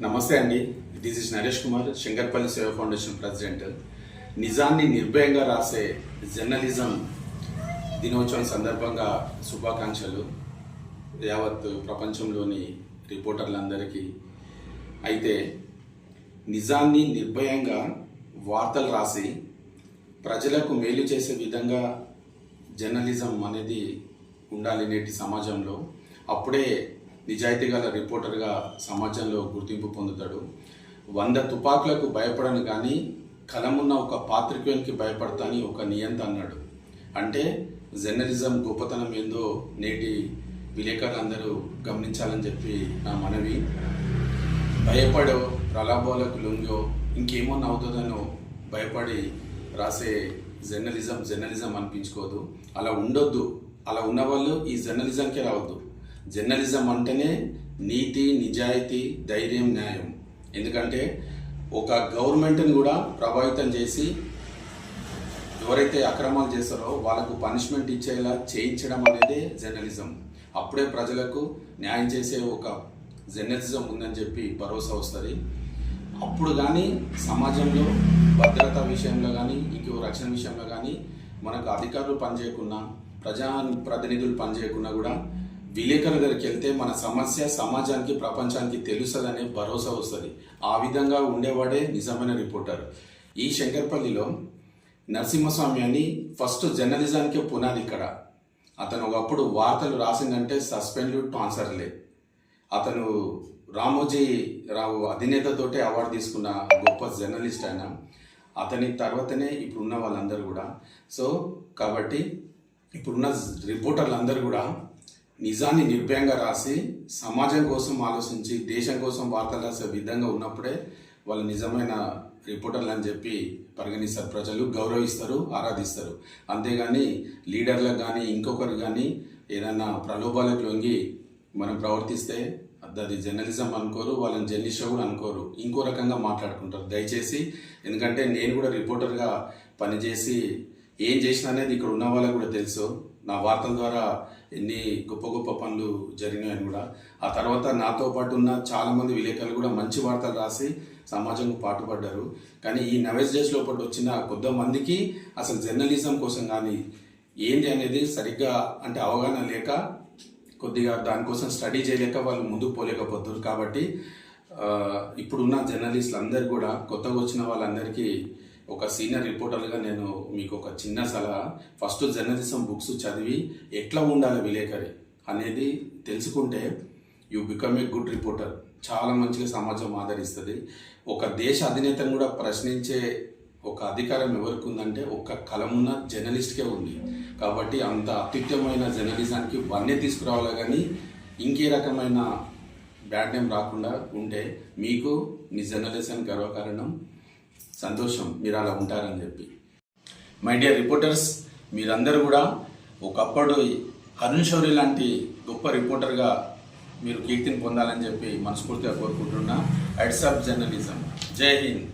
నమస్తే అండి. This is Naresh Kumar Shankarpalli Seva foundation president నిజాన్ని నిర్భయంగా రాసే జర్నలిజం దినోత్సవం సందర్భంగా శుభాకాంక్షలు. యావత్ ప్రపంచంలోని రిపోర్టర్లందరికీ. అయితే నిజాన్ని నిర్భయంగా వార్తలు రాసి ప్రజలకు మేలు చేసే విధంగా జర్నలిజం అనేది ఉండాలి నేటి సమాజంలో. అప్పుడే నిజాయితీ గల రిపోర్టర్గా సమాజంలో గుర్తింపు పొందుతాడు. వంద తుపాకులకు భయపడను కానీ కలమున్న ఒక పాత్రికేయునికి భయపడతాని ఒక నియంత అన్నాడు. అంటే జర్నలిజం గొప్పతనం ఏందో నేటి విలేకరులందరూ గమనించాలని చెప్పి నా మనవి. భయపడో ప్రలాభాలకు లొంగో ఇంకేమన్నా అవుతుందనో భయపడి రాసే జర్నలిజం జర్నలిజం అనిపించుకోదు. అలా ఉండొద్దు. అలా ఉన్న వాళ్ళు ఈ జర్నలిజంకే రావద్దు. జర్నలిజం అంటేనే నీతి నిజాయితీ ధైర్యం న్యాయం. ఎందుకంటే ఒక గవర్నమెంట్ని కూడా ప్రభావితం చేసి ఎవరైతే అక్రమాలు చేస్తారో వాళ్ళకు పనిష్మెంట్ ఇచ్చేలా చేయించడం అనేది జర్నలిజం. అప్పుడే ప్రజలకు న్యాయం చేసే ఒక జర్నలిజం ఉందని చెప్పి భరోసా వస్తుంది. అప్పుడు కానీ సమాజంలో భద్రత విషయంలో కానీ ఇంకో రక్షణ విషయంలో కానీ మనకు అధికారులు పనిచేయకుండా ప్రజా ప్రతినిధులు పనిచేయకుండా కూడా విలేకరుల దగ్గరికి వెళ్తే మన సమస్య సమాజానికి ప్రపంచానికి తెలుస్తుందనే భరోసా వస్తుంది. ఆ విధంగా ఉండేవాడే నిజమైన రిపోర్టర్. ఈ శంకర్పల్లిలో నరసింహస్వామి అని ఫస్ట్ జర్నలిజానికే పునాది ఇక్కడ. అతను ఒకప్పుడు వార్తలు రాసిందంటే సస్పెండ్ ట్రాన్స్ఫర్లే అతను రామోజీ రావు అధినేతతోటే అవార్డు తీసుకున్న గొప్ప జర్నలిస్ట్ ఆయన. అతని తర్వాతనే ఇప్పుడున్న వాళ్ళందరూ కూడా. సో కాబట్టి ఇప్పుడున్న రిపోర్టర్లు అందరూ కూడా నిజాన్ని నిర్భయంగా రాసి సమాజం కోసం ఆలోచించి దేశం కోసం వార్తలు రాసే విధంగా ఉన్నప్పుడే వాళ్ళు నిజమైన రిపోర్టర్లు అని చెప్పి పరిగణిస్తారు. ప్రజలు గౌరవిస్తారు ఆరాధిస్తారు. అంతేగాని లీడర్లకు కానీ ఇంకొకరు కానీ ఏదైనా ప్రలోభాలకు లొంగి మనం ప్రవర్తిస్తే అది జర్నలిజం అనుకోరు వాళ్ళని జర్నలిస్ట్ కూడా అనుకోరు. ఇంకో రకంగా మాట్లాడుకుంటారు. దయచేసి ఎందుకంటే నేను కూడా రిపోర్టర్గా పనిచేసి ఏం చేసిన అనేది ఇక్కడ ఉన్న వాళ్ళకు కూడా తెలుసు. నా వార్తల ద్వారా ఎన్ని గొప్ప గొప్ప పనులు జరిగినాయని కూడా. ఆ తర్వాత నాతో పాటు ఉన్న చాలామంది విలేకరులు కూడా మంచి వార్తలు రాసి సమాజంకు పాటుపడ్డారు. కానీ ఈ నవేజ్ డేస్ లోపల వచ్చిన కొంతమందికి అసలు జర్నలిజం కోసం కానీ ఏంటి అనేది సరిగ్గా అంటే అవగాహన లేక కొద్దిగా దానికోసం స్టడీ చేయలేక వాళ్ళు ముందుకు పోలేకపోతున్నారు. కాబట్టి ఇప్పుడున్న జర్నలిస్టులు అందరు కూడా కొత్తగా వచ్చిన వాళ్ళందరికీ ఒక సీనియర్ రిపోర్టర్గా నేను మీకు ఒక చిన్న సలహా. ఫస్ట్ జర్నలిజం బుక్స్ చదివి ఎట్లా ఉండాలి విలేకరి అనేది తెలుసుకుంటే you become a good reporter. చాలా మంచిగా సమాజం ఆదరిస్తుంది. ఒక దేశ అధినేతను కూడా ప్రశ్నించే ఒక అధికారం ఎవరికి ఉందంటే ఒక కలమున్న జర్నలిస్ట్కే ఉంది. కాబట్టి అంత అత్యుత్తమైన జర్నలిజానికి వన్నే తీసుకురావాలి కానీ ఇంకే రకమైన బ్యాడ్ నేమ్ రాకుండా ఉంటే మీకు మీ జర్నలిజం గర్వకారణం సంతోషం మీరు అలా ఉంటారని చెప్పి. మై డియర్ రిపోర్టర్స్ మీరందరూ కూడా ఒకప్పుడు అరుణ్ శౌరి లాంటి గొప్ప రిపోర్టర్గా మీరు కీర్తిని పొందాలని చెప్పి మనస్ఫూర్తిగా కోరుకుంటున్నా. హెడ్స్ ఆఫ్ జర్నలిజం జై హింద్.